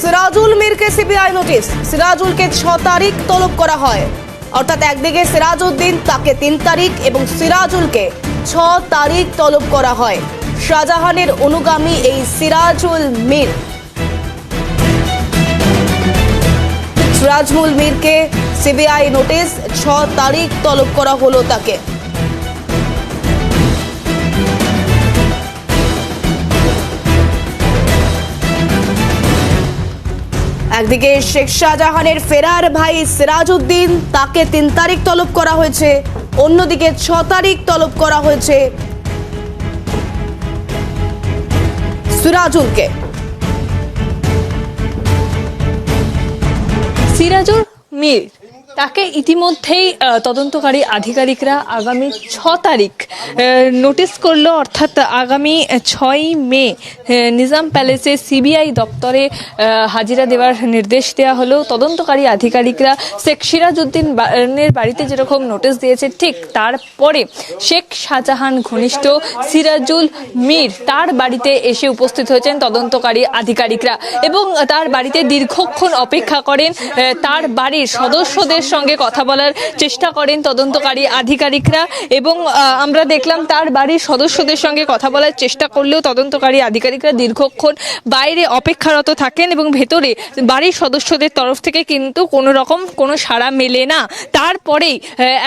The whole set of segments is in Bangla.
সিরাজুল মিরকে সিবিআই নোটিশ। সিরাজুলকে ছ তারিখ তলব করা হয়। অর্থাৎ একদিকে সিরাজউদ্দিন, তাকে তিন তারিখ এবং সিরাজুলকে ছ তারিখ তলব করা হয়। শাহজাহানের অনুগামী এই সিরাজুল মির। সিরাজুল মিরকে সিবিআই নোটিশ ছ তারিখ তলব করা হলো তাকে। একদিকে শেখ শাহজাহানের ফেরার ভাই সিরাজউদ্দিন, তাকে তিন তারিখ তলব করা হয়েছে। অন্যদিকে ছ তারিখ তলব করা হয়েছে সিরাজুলকে। সিরাজুল মির তাকে ইতিমধ্যেই তদন্তকারী আধিকারিকরা আগামী ছ তারিখ নোটিশ করল। অর্থাৎ আগামী ছয় মে নিজাম প্যালেসে সিবিআই দপ্তরে হাজিরা দেওয়ার নির্দেশ দেওয়া হলো। তদন্তকারী আধিকারিকরা শেখ সিরাজউদ্দিন বাড়িতে যেরকম নোটিশ দিয়েছে, ঠিক তারপরে শেখ শাহজাহান ঘনিষ্ঠ সিরাজুল মীর তার বাড়িতে এসে উপস্থিত হয়েছেন তদন্তকারী আধিকারিকরা এবং তার বাড়িতে দীর্ঘক্ষণ অপেক্ষা করেন তার বাড়ির সদস্যদের সঙ্গে কথা বলার চেষ্টা করেন তদন্তকারী আধিকারিকরা এবং আমরা দেখলাম তার বাড়ির সদস্যদের সঙ্গে কথা বলার চেষ্টা করলেও তদন্তকারী আধিকারিকরা দীর্ঘক্ষণ বাইরে অপেক্ষারত থাকেন এবং ভেতরে বাড়ির সদস্যদের তরফ থেকে কিন্তু কোনো রকম কোনো সাড়া মেলে না। তারপরেই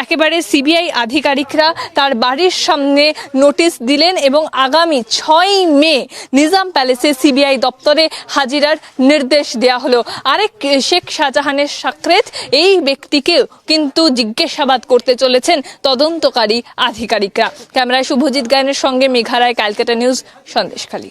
একেবারে সিবিআই আধিকারিকরা তার বাড়ির সামনে নোটিশ দিলেন এবং আগামী ছয় মে নিজাম প্যালেসে সিবিআই দপ্তরে হাজিরার নির্দেশ দেওয়া হলো। আরেক, শেখ শাহজাহানের সাকরেত এই ব্যক্তিকেও কিন্তু জিজ্ঞাসাবাদ করতে চলেছেন তদন্তকারী আধিকারিকরা। ক্যামেরায় শুভজিৎ গায়নের সঙ্গে মেঘারায় ক্যালকাটা নিউজ, সন্দেশখালী।